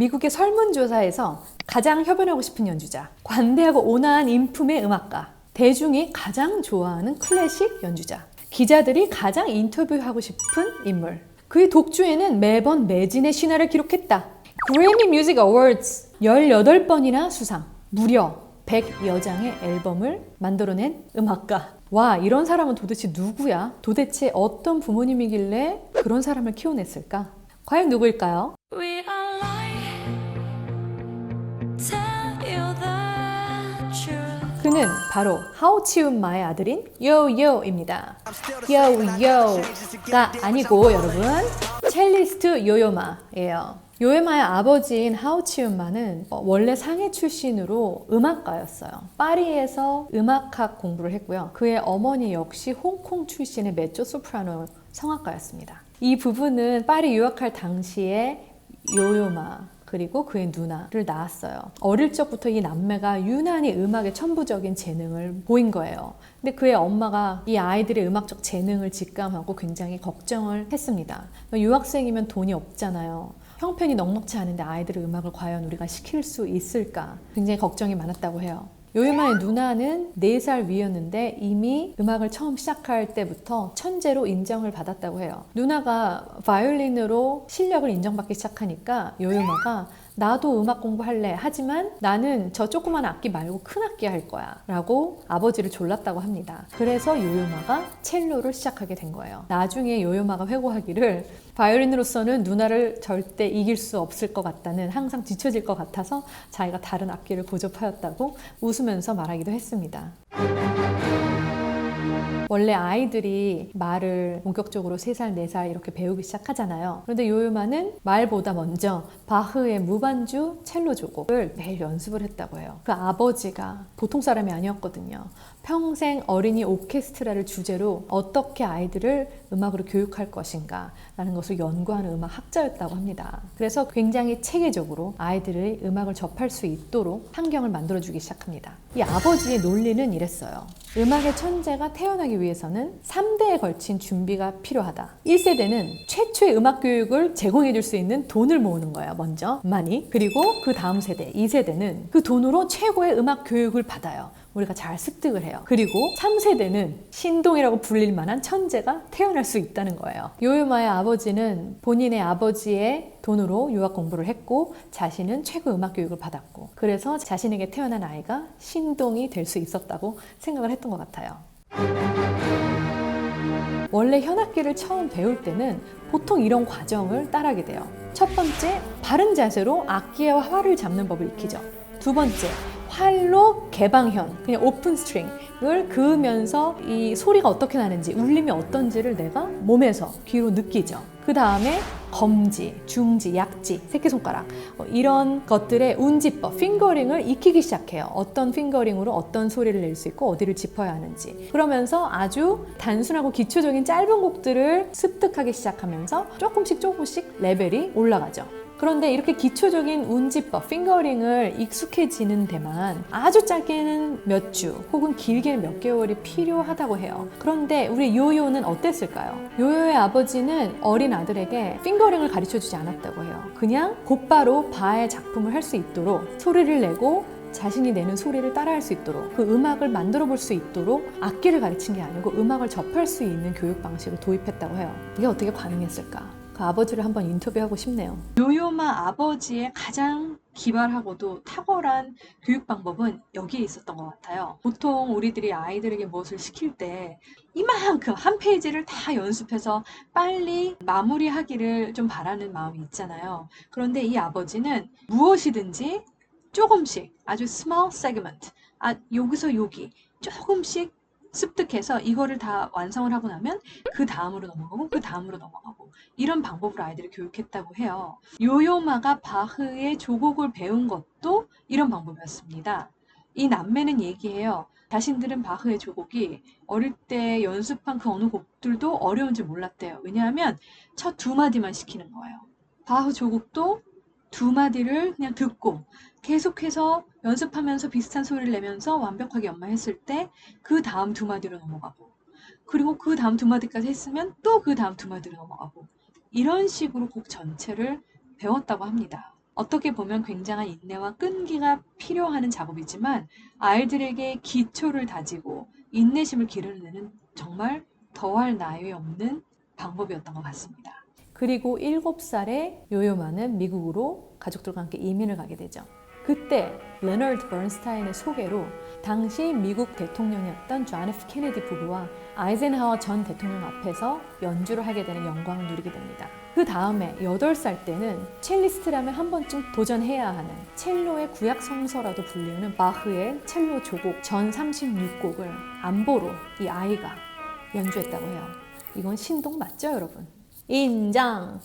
미국의 설문조사에서 가장 협연하고 싶은 연주자, 관대하고 온화한 인품의 음악가, 대중이 가장 좋아하는 클래식 연주자, 기자들이 가장 인터뷰하고 싶은 인물. 그의 독주에는 매번 매진의 신화를 기록했다. 그래미 뮤직 어워즈 18번이나 수상, 무려 100여장의 앨범을 만들어낸 음악가. 와, 이런 사람은 도대체 누구야? 도대체 어떤 부모님이길래 그런 사람을 키워냈을까? 과연 누구일까요? 그는 바로 하오치운마의 아들인 요요입니다. 요요가 아니고 여러분 첼리스트 요요마예요. 요요마의 아버지인 하오치운마는 어, 원래 상해 출신으로 음악가였어요. 파리에서 음악학 공부를 했고요. 그의 어머니 역시 홍콩 출신의 메조 소프라노 성악가였습니다. 이 부부는 파리 유학할 당시에 요요마 그리고 그의 누나를 낳았어요. 어릴 적부터 이 남매가 유난히 음악에 천부적인 재능을 보인 거예요. 근데 그의 엄마가 이 아이들의 음악적 재능을 직감하고 굉장히 걱정을 했습니다. 유학생이면 돈이 없잖아요. 형편이 넉넉치 않은데 아이들의 음악을 과연 우리가 시킬 수 있을까? 굉장히 걱정이 많았다고 해요. 요요마의 누나는 4살 위였는데 이미 음악을 처음 시작할 때부터 천재로 인정을 받았다고 해요. 누나가 바이올린으로 실력을 인정받기 시작하니까 요요마가 나도 음악 공부할래. 하지만 나는 저 조그만 악기 말고 큰 악기 할 거야. 라고 아버지를 졸랐다고 합니다. 그래서 요요마가 첼로를 시작하게 된 거예요. 나중에 요요마가 회고하기를 바이올린으로서는 누나를 절대 이길 수 없을 것 같다는 항상 뒤처질 것 같아서 자기가 다른 악기를 고접하였다고 웃으면서 말하기도 했습니다. 원래 아이들이 말을 본격적으로 3살, 4살 이렇게 배우기 시작하잖아요. 그런데 요요마는 말보다 먼저 바흐의 무반주 첼로 조곡을 매일 연습을 했다고 해요. 그 아버지가 보통 사람이 아니었거든요. 평생 어린이 오케스트라를 주제로 어떻게 아이들을 음악으로 교육할 것인가 라는 것을 연구하는 음악 학자였다고 합니다. 그래서 굉장히 체계적으로 아이들의 음악을 접할 수 있도록 환경을 만들어주기 시작합니다. 이 아버지의 논리는 이랬어요. 음악의 천재가 태어나기 위해서는 3대에 걸친 준비가 필요하다. 1세대는 최초의 음악 교육을 제공해 줄 수 있는 돈을 모으는 거예요. 먼저 많이. 그리고 그 다음 세대, 2세대는 그 돈으로 최고의 음악 교육을 받아요. 우리가 잘 습득을 해요. 그리고 3세대는 신동이라고 불릴 만한 천재가 태어날 수 있다는 거예요. 요요마의 아버지는 본인의 아버지의 돈으로 유학 공부를 했고 자신은 최고 음악 교육을 받았고 그래서 자신에게 태어난 아이가 신동이 될 수 있었다고 생각을 했던 것 같아요. 원래 현악기를 처음 배울 때는 보통 이런 과정을 따르게 돼요. 첫 번째, 바른 자세로 악기와 활을 잡는 법을 익히죠. 두 번째, 활로 개방현, 그냥 오픈 스트링을 그으면서 이 소리가 어떻게 나는지, 울림이 어떤지를 내가 몸에서 귀로 느끼죠. 그 다음에 검지, 중지, 약지, 새끼손가락 어, 이런 것들의 운지법, 핑거링을 익히기 시작해요. 어떤 핑거링으로 어떤 소리를 낼 수 있고 어디를 짚어야 하는지. 그러면서 아주 단순하고 기초적인 짧은 곡들을 습득하기 시작하면서 조금씩 조금씩 레벨이 올라가죠. 그런데 이렇게 기초적인 운지법, 핑거링을 익숙해지는 데만 아주 짧게는 몇 주 혹은 길게는 몇 개월이 필요하다고 해요. 그런데 우리 요요는 어땠을까요? 요요의 아버지는 어린 아들에게 핑 거링을 가르쳐 주지 않았다고 해요. 그냥 곧바로 바의 작품을 할 수 있도록 소리를 내고 자신이 내는 소리를 따라할 수 있도록 그 음악을 만들어 볼 수 있도록 악기를 가르친 게 아니고 음악을 접할 수 있는 교육 방식을 도입했다고 해요. 이게 어떻게 가능했을까? 그 아버지를 한번 인터뷰하고 싶네요. 요요마 아버지의 가장 기발하고도 탁월한 교육 방법은 여기에 있었던 것 같아요. 보통 우리들이 아이들에게 무엇을 시킬 때 이만큼 한 페이지를 다 연습해서 빨리 마무리하기를 좀 바라는 마음이 있잖아요. 그런데 이 아버지는 무엇이든지 조금씩 아주 small segment, 아 여기서 여기 조금씩 습득해서 이거를 다 완성을 하고 나면 그 다음으로 넘어가고 그 다음으로 넘어가고 이런 방법으로 아이들을 교육했다고 해요. 요요마가 바흐의 조곡을 배운 것도 이런 방법이었습니다. 이 남매는 얘기해요. 자신들은 바흐의 조곡이 어릴 때 연습한 그 어느 곡들도 어려운 줄 몰랐대요. 왜냐하면 첫 두 마디만 시키는 거예요. 바흐 조곡도 두 마디를 그냥 듣고 계속해서 연습하면서 비슷한 소리를 내면서 완벽하게 연마했을 때 그 다음 두 마디로 넘어가고 그리고 그 다음 두 마디까지 했으면 또 그 다음 두 마디로 넘어가고 이런 식으로 곡 전체를 배웠다고 합니다. 어떻게 보면 굉장한 인내와 끈기가 필요하는 작업이지만 아이들에게 기초를 다지고 인내심을 기르는 정말 더할 나위 없는 방법이었던 것 같습니다. 그리고 7살에 요요마는 미국으로 가족들과 함께 이민을 가게 되죠. 그때 레너드 버ን스타인의 소개로 당시 미국 대통령이었던 존 F 케네디 부부와 아이젠하워 전 대통령 앞에서 연주를 하게 되는 영광을 누리게 됩니다. 그 다음에 8살 때는 첼리스트라면 한 번쯤 도전해야 하는 첼로의 구약 성서라도 불리우는 바흐의 첼로 조곡 전 36곡을 안보로 이 아이가 연주했다고 해요. 이건 신동 맞죠, 여러분? 인정!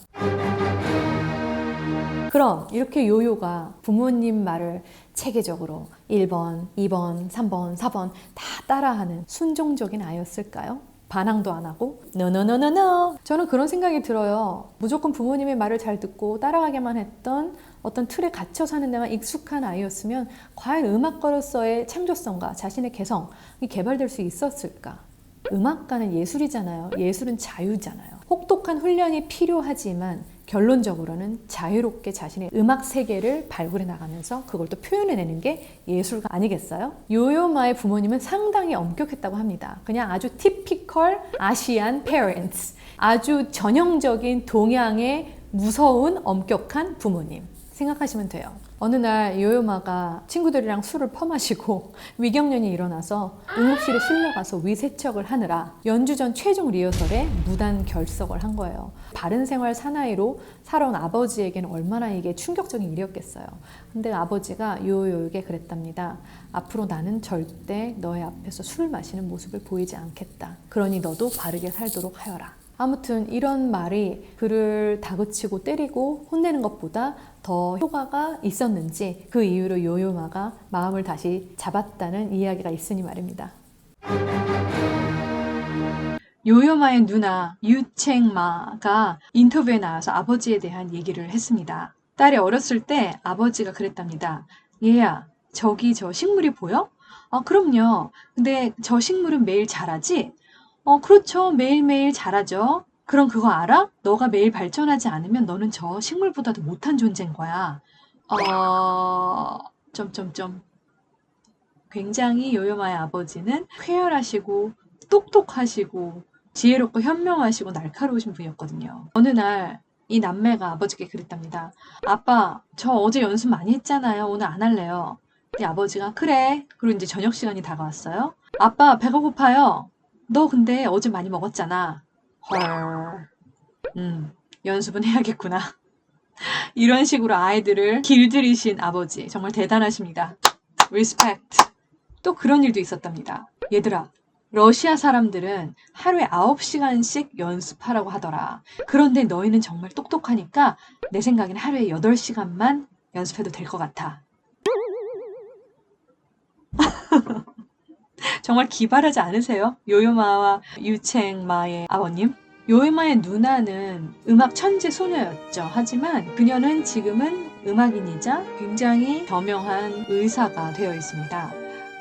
그럼 이렇게 요요가 부모님 말을 체계적으로 1번, 2번, 3번, 4번 다 따라하는 순종적인 아이였을까요? 반항도 안 하고 노노노노노 저는 그런 생각이 들어요. 무조건 부모님의 말을 잘 듣고 따라가게만 했던 어떤 틀에 갇혀 사는 데만 익숙한 아이였으면 과연 음악가로서의 창조성과 자신의 개성이 개발될 수 있었을까? 음악가는 예술이잖아요. 예술은 자유잖아요. 혹독한 훈련이 필요하지만 결론적으로는 자유롭게 자신의 음악 세계를 발굴해 나가면서 그걸 또 표현해내는 게 예술가 아니겠어요? 요요마의 부모님은 상당히 엄격했다고 합니다. 그냥 아주 티피컬 아시안 페어런츠, 아주 전형적인 동양의 무서운 엄격한 부모님 생각하시면 돼요. 어느 날 요요마가 친구들이랑 술을 퍼마시고 위경련이 일어나서 응급실에 실려가서 위세척을 하느라 연주 전 최종 리허설에 무단 결석을 한 거예요. 바른 생활 사나이로 살아온 아버지에게는 얼마나 이게 충격적인 일이었겠어요. 근데 아버지가 요요에게 그랬답니다. 앞으로 나는 절대 너의 앞에서 술 마시는 모습을 보이지 않겠다. 그러니 너도 바르게 살도록 하여라. 아무튼 이런 말이 그를 다그치고 때리고 혼내는 것보다 더 효과가 있었는지 그 이후로 요요마가 마음을 다시 잡았다는 이야기가 있으니 말입니다. 요요마의 누나 유챙마가 인터뷰에 나와서 아버지에 대한 얘기를 했습니다. 딸이 어렸을 때 아버지가 그랬답니다. 얘야, 저기 저 식물이 보여? 아, 그럼요. 근데 저 식물은 매일 자라지? 어, 그렇죠. 매일매일 자라죠. 그럼 그거 알아? 너가 매일 발전하지 않으면 너는 저 식물보다도 못한 존재인 거야. 어, 점점점. 굉장히 요요마의 아버지는 쾌활하시고 똑똑하시고 지혜롭고 현명하시고 날카로우신 분이었거든요. 어느 날 이 남매가 아버지께 그랬답니다. 아빠, 저 어제 연습 많이 했잖아요. 오늘 안 할래요. 이 아버지가 그래. 그리고 이제 저녁 시간이 다가왔어요. 아빠, 배가 고파요. 너 근데 어제 많이 먹었잖아. 헐. 음, 연습은 해야겠구나. 이런 식으로 아이들을 길들이신 아버지. 정말 대단하십니다. 리스펙트. 또 그런 일도 있었답니다. 얘들아, 러시아 사람들은 하루에 9시간씩 연습하라고 하더라. 그런데 너희는 정말 똑똑하니까 내 생각엔 하루에 8시간만 연습해도 될 것 같아. 정말 기발하지 않으세요? 요요마와 유챙마의 아버님? 요요마의 누나는 음악 천재 소녀였죠. 하지만 그녀는 지금은 음악인이자 굉장히 저명한 의사가 되어 있습니다.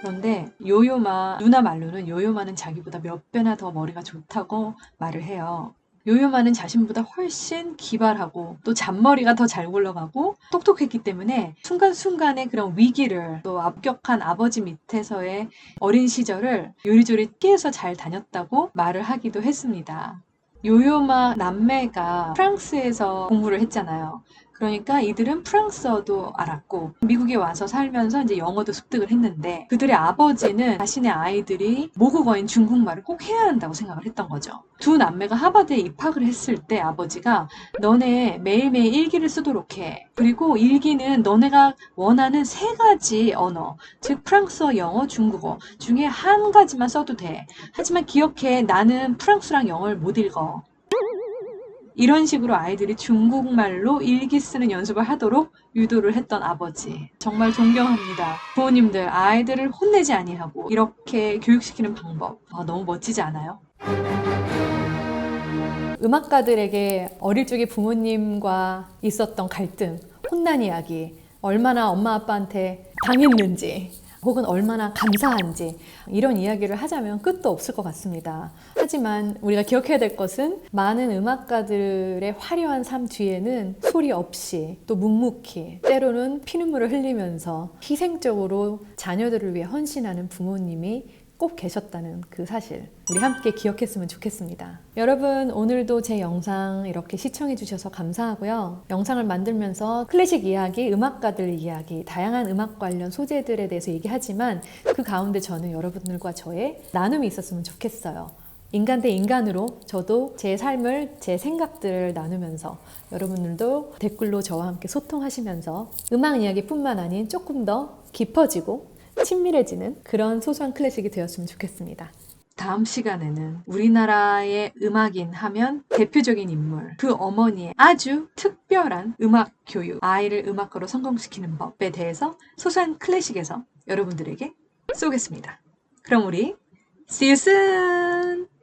그런데 요요마 누나 말로는 요요마는 자기보다 몇 배나 더 머리가 좋다고 말을 해요. 요요마는 자신보다 훨씬 기발하고 또 잔머리가 더 잘 굴러가고 똑똑했기 때문에 순간순간의 그런 위기를 또 합격한 아버지 밑에서의 어린 시절을 요리조리 피해서 잘 다녔다고 말을 하기도 했습니다. 요요마 남매가 프랑스에서 공부를 했잖아요. 그러니까 이들은 프랑스어도 알았고 미국에 와서 살면서 이제 영어도 습득을 했는데 그들의 아버지는 자신의 아이들이 모국어인 중국말을 꼭 해야 한다고 생각을 했던 거죠. 두 남매가 하버드에 입학을 했을 때 아버지가 너네 매일매일 일기를 쓰도록 해. 그리고 일기는 너네가 원하는 세 가지 언어, 즉 프랑스어, 영어, 중국어 중에 한 가지만 써도 돼. 하지만 기억해 나는 프랑스랑 영어를 못 읽어. 이런 식으로 아이들이 중국말로 일기 쓰는 연습을 하도록 유도를 했던 아버지. 정말 존경합니다. 부모님들, 아이들을 혼내지 아니하고 이렇게 교육시키는 방법. 아, 너무 멋지지 않아요? 음악가들에게 어릴 적에 부모님과 있었던 갈등, 혼난 이야기, 얼마나 엄마 아빠한테 당했는지, 혹은 얼마나 감사한지 이런 이야기를 하자면 끝도 없을 것 같습니다. 하지만 우리가 기억해야 될 것은 많은 음악가들의 화려한 삶 뒤에는 소리 없이 또 묵묵히 때로는 피눈물을 흘리면서 희생적으로 자녀들을 위해 헌신하는 부모님이 꼭 계셨다는 그 사실 우리 함께 기억했으면 좋겠습니다. 여러분 오늘도 제 영상 이렇게 시청해 주셔서 감사하고요. 영상을 만들면서 클래식 이야기, 음악가들 이야기, 다양한 음악 관련 소재들에 대해서 얘기하지만 그 가운데 저는 여러분들과 저의 나눔이 있었으면 좋겠어요. 인간 대 인간으로 저도 제 삶을, 제 생각들을 나누면서 여러분들도 댓글로 저와 함께 소통하시면서 음악 이야기뿐만 아닌 조금 더 깊어지고 친밀해지는 그런 소소한 클래식이 되었으면 좋겠습니다. 다음 시간에는 우리나라의 음악인 하면 대표적인 인물, 그 어머니의 아주 특별한 음악 교육, 아이를 음악가로 성공시키는 법에 대해서 소소한 클래식에서 여러분들에게 쏘겠습니다. 그럼 우리 See you soon!